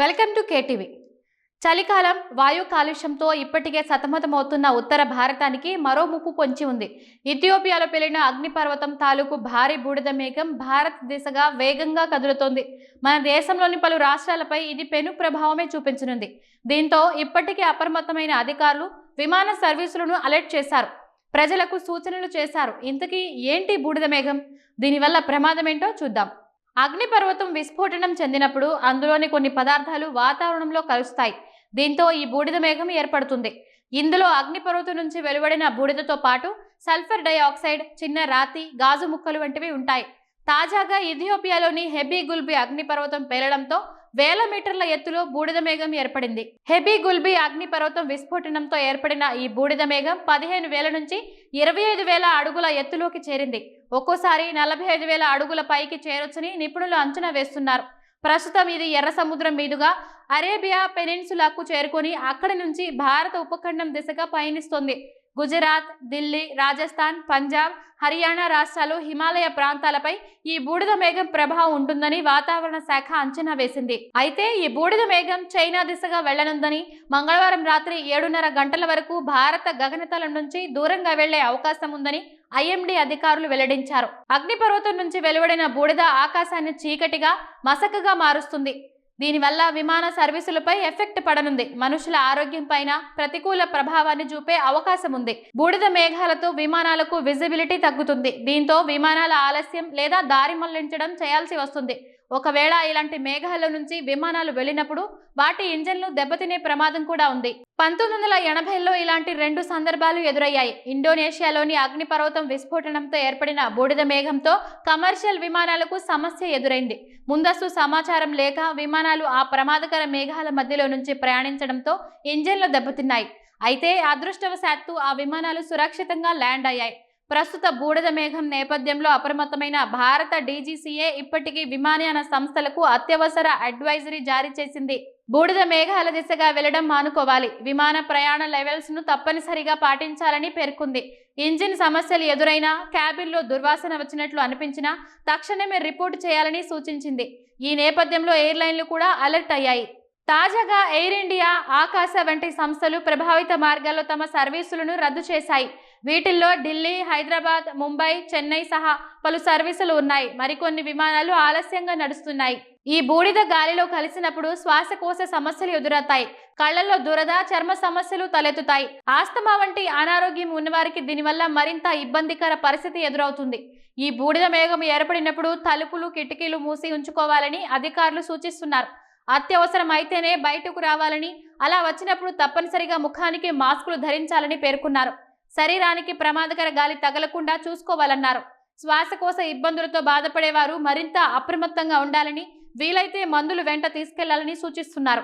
Welcome to KTV. చలికాలం వాయు కాలుష్యంతో ఇప్పటికే సతమతమవుతున్న ఉత్తర భారతానికి మరో ముప్పు పొంచి ఉంది. ఇథియోపియాలో పెళ్ళిన అగ్నిపర్వతం తాలూకు భారీ బూడిద మేఘం భారత్ దిశగా వేగంగా కదులుతోంది. మన దేశంలోని పలు రాష్ట్రాలపై ఇది పెను ప్రభావమే చూపించనుంది. దీంతో ఇప్పటికే అప్రమత్తమైన అధికారులు విమాన సర్వీసులను అలర్ట్ చేశారు. ప్రజలకు సూచనలు చేశారు. ఇంతకీ ఏంటి బూడిద మేఘం? దీనివల్ల ప్రమాదమేంటో చూద్దాం. అగ్నిపర్వతం విస్ఫోటనం చెందినప్పుడు అందులోని కొన్ని పదార్థాలు వాతావరణంలో కలుస్తాయి. దీంతో ఈ బూడిద మేఘం ఏర్పడుతుంది. ఇందులో అగ్నిపర్వతం నుంచి వెలువడిన బూడిదతో పాటు సల్ఫర్ డైఆక్సైడ్ చిన్న రాతి గాజు ముక్కలు వంటివి ఉంటాయి. తాజాగా ఇథియోపియాలోని హెబీ గుల్బి అగ్నిపర్వతం పేలడంతో వేల మీటర్ల ఎత్తులో బూడిద మేఘం ఏర్పడింది. హెబీ గుల్బీ అగ్నిపర్వతం విస్ఫోటనంతో ఏర్పడిన ఈ బూడిద మేఘం పదిహేను వేల నుంచి ఇరవై ఐదు వేల అడుగుల ఎత్తులోకి చేరింది. ఒక్కోసారి నలభై ఐదు వేల అడుగుల పైకి చేరొచ్చని నిపుణులు అంచనా వేస్తున్నారు. ప్రస్తుతం ఇది ఎర్ర సముద్రం మీదుగా అరేబియా పెనిన్సులాకు చేరుకొని అక్కడి నుంచి భారత ఉపఖండం దిశగా పయనిస్తోంది. గుజరాత్ ఢిల్లీ రాజస్థాన్ పంజాబ్ హర్యానా రాష్ట్రాలు హిమాలయ ప్రాంతాలపై ఈ బూడిద మేఘం ప్రభావం ఉంటుందని వాతావరణ శాఖ అంచనా వేసింది. అయితే ఈ బూడిద మేఘం చైనా దిశగా వెళ్ళనుందని మంగళవారం రాత్రి ఏడున్నర గంటల వరకు భారత గగనతలం నుంచి దూరంగా వెళ్ళే అవకాశం ఉందని ఐఎండీ అధికారులు వెల్లడించారు. అగ్నిపర్వతం నుంచి వెలువడిన బూడిద ఆకాశాన్ని చీకటిగా మసకగా మారుస్తుంది. దీనివల్ల విమాన సర్వీసులపై ఎఫెక్ట్ పడనుంది. మనుషుల ఆరోగ్యం పైన ప్రతికూల ప్రభావాన్ని చూపే అవకాశం ఉంది బూడిద మేఘాలతో విమానాలకు విజిబిలిటీ తగ్గుతుంది. దీంతో విమానాల ఆలస్యం లేదా దారి మళ్ళించడం చేయాల్సి వస్తుంది. ఒకవేళ ఇలాంటి మేఘాల నుంచి విమానాలు వెళ్ళినప్పుడు వాటి ఇంజన్లు దెబ్బతినే ప్రమాదం కూడా ఉంది. పంతొమ్మిది వందల ఎనభైలో ఇలాంటి రెండు సందర్భాలు ఎదురయ్యాయి. ఇండోనేషియాలోని అగ్నిపర్వతం విస్ఫోటనంతో ఏర్పడిన బూడిద మేఘంతో కమర్షియల్ విమానాలకు సమస్య ఎదురైంది. ముందస్తు సమాచారం లేక విమానాలు ఆ ప్రమాదకర మేఘాల మధ్యలో నుంచి ప్రయాణించడంతో ఇంజన్లు దెబ్బతిన్నాయి. అయితే అదృష్టవశాత్తు ఆ విమానాలు సురక్షితంగా ల్యాండ్ అయ్యాయి. ప్రస్తుత బూడిద మేఘం నేపథ్యంలో అప్రమత్తమైన భారత డీజీసీఏ ఇప్పటికీ విమానయాన సంస్థలకు అత్యవసర అడ్వైజరీ జారీ చేసింది. బూడిద మేఘాల దిశగా వెళ్ళడం మానుకోవాలి. విమాన ప్రయాణ లెవెల్స్ను తప్పనిసరిగా పాటించాలని పేర్కొంది. ఇంజిన్ సమస్యలు ఎదురైనా క్యాబిన్లో దుర్వాసన వచ్చినట్లు అనిపించినా తక్షణమే రిపోర్ట్ చేయాలని సూచించింది. ఈ నేపథ్యంలో ఎయిర్లైన్లు కూడా అలర్ట్ అయ్యాయి. తాజాగా ఎయిర్ ఇండియా ఆకాశ వంటి సంస్థలు ప్రభావిత మార్గాల్లో తమ సర్వీసులను రద్దు చేశాయి. వీటిల్లో ఢిల్లీ హైదరాబాద్ ముంబై చెన్నై సహా పలు సర్వీసులు ఉన్నాయి. మరికొన్ని విమానాలు ఆలస్యంగా నడుస్తున్నాయి. ఈ బూడిద గాలిలో కలిసినప్పుడు శ్వాసకోశ సమస్యలు ఎదురవుతాయి. కళ్ళలో దురద చర్మ సమస్యలు తలెత్తుతాయి. ఆస్తమా వంటి అనారోగ్యం ఉన్నవారికి దీనివల్ల మరింత ఇబ్బందికర పరిస్థితి ఎదురవుతుంది. ఈ బూడిద మేఘం ఏర్పడినప్పుడు తలుపులు కిటికీలు మూసి ఉంచుకోవాలని అధికారులు సూచిస్తున్నారు. అత్యవసరం అయితేనే బయటకు రావాలని అలా వచ్చినప్పుడు తప్పనిసరిగా ముఖానికి మాస్కులు ధరించాలని పేర్కొన్నారు. శరీరానికి ప్రమాదకర గాలి తగలకుండా చూసుకోవాలన్నారు. శ్వాసకోశ ఇబ్బందులతో బాధపడేవారు మరింత అప్రమత్తంగా ఉండాలని వీలైతే మందులు వెంట తీసుకెళ్ళాలని సూచిస్తున్నారు.